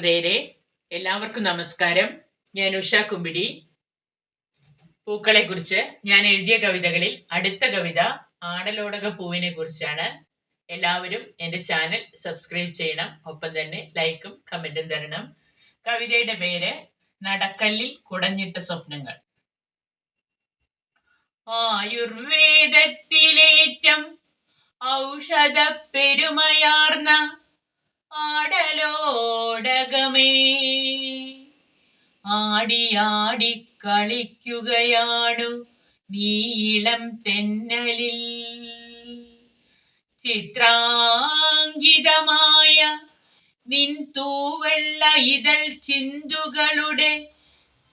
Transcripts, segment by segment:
അതേരെ എല്ലാവർക്കും നമസ്കാരം. ഞാൻ ഉഷ കുമ്പിടി. പൂക്കളെ കുറിച്ച് ഞാൻ എഴുതിയ കവിതകളിൽ അടുത്ത കവിത ആടലോടക പൂവിനെ കുറിച്ചാണ്. എല്ലാവരും എന്റെ ചാനൽ സബ്സ്ക്രൈബ് ചെയ്യണം. ഒപ്പം തന്നെ ലൈക്കും കമന്റും തരണം. കവിതയുടെ പേര് നടക്കല്ലിൽ കുടഞ്ഞിട്ട സ്വപ്നങ്ങൾ. ആയുർവേദത്തിലേറ്റം ഔഷധ പെരുമയാർന്ന ആടലോടകമേ ആടിയാടി കളിക്കുകയാണു നീളം തെന്നലിൽ. ചിത്രാങ്കിതമായ നിൻ തൂവെള്ള ഇതൾ ചിന്തുകളുടെ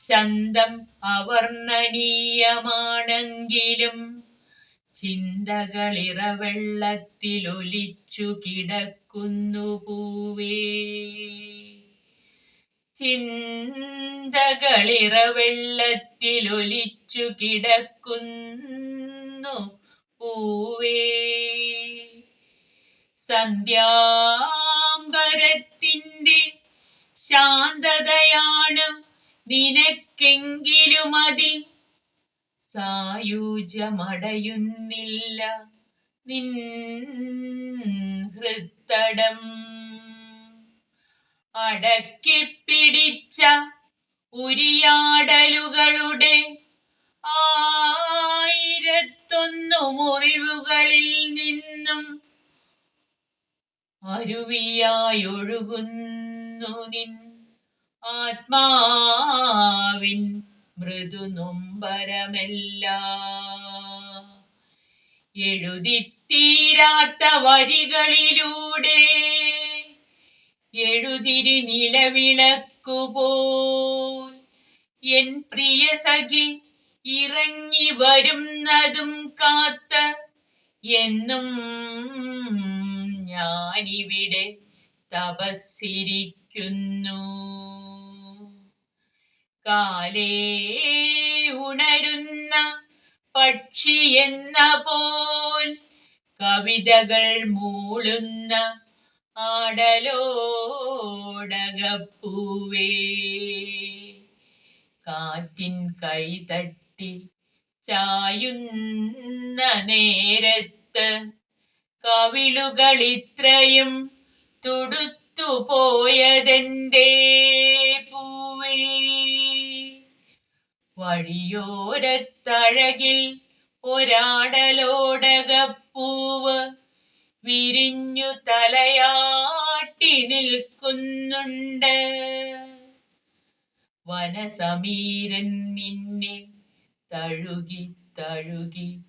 ചന്തം അവർണനീയമാണെങ്കിലും ചിന്തകളിറവെള്ളത്തിലൊലിച്ചു കിടക്കുന്നു പൂവേ ചിന്തകളിറവെള്ളത്തിലൊലിച്ചു കിടക്കുന്നു പൂവേ സന്ധ്യാംബരത്തിന്റെ ശാന്തതയാണ് നിനക്കെങ്കിലും അതിൽ സായുജ്യമടയുന്നില്ല. നിൻ ഹൃത്തടം അടക്കിപ്പിടിച്ച ഉരിയാടലുകളുടെ ആയിരത്തൊന്നു മുറിവുകളിൽ നിന്നും അരുവിയായൊഴുകുന്നു നിൻ ആത്മാവിൻ മൃദുനൊമ്പരമല്ല. എഴുതിത്തീരാത്ത വരികളിലൂടെ എഴുതിരി നിലവിളക്കുപോൽ എൻ പ്രിയ സഖി ഇറങ്ങി വരുന്നതും കാത്ത എന്നും ഞാനിവിടെ തപസ്സിരിക്കുന്നു. കാലേ ഉണരുന്ന പക്ഷി എന്ന പോൽ കവിതകൾ മൂളുന്ന ആടലോടകപ്പൂവേ. കാറ്റിൻ കൈ കൈതട്ടി ചായുന്ന നേരത്ത് കവിളുകൾ ഇത്രയും വഴിയോരത്തഴകിൽ ഒരാടലോടകപ്പൂവ് വിരിഞ്ഞു തലയാട്ടി നിൽക്കുന്നുണ്ട്. വനസമീരൻ നിന്നെ തഴുകി തഴുകി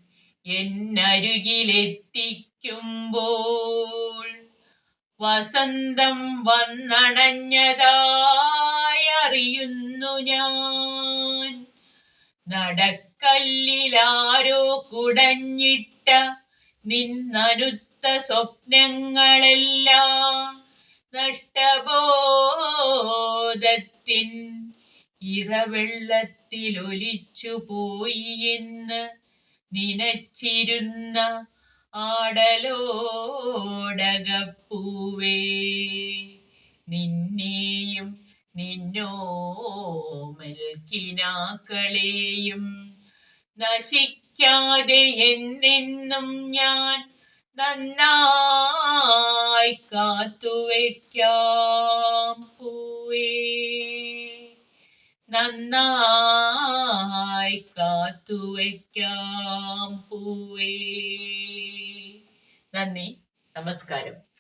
എന്നരുകിലെത്തിക്കുമ്പോൾ വസന്തം വന്നണഞ്ഞതായി അറിയുന്നു ഞാൻ. നടക്കല്ലിലാരോ കുടഞ്ഞിട്ട നിന്നനുത്ത സ്വപ്നങ്ങളെല്ലാം നഷ്ടബോധത്തിൻ ഇറവെള്ളത്തിലൊലിച്ചു പോയി എന്ന് നിനച്ചിരുന്ന ആടലോടകപ്പൂവേ. നിന്നെയും നിന്നോമൽക്കിനാക്കളെയും നശിക്കാതെ എന്നെന്നും ഞാൻ നന്നായി കാത്തുവയ്ക്കാം പൂവേ. നന്നായി കാത്തുവയ്ക്കാം പൂവേ. നന്ദി. നമസ്കാരം.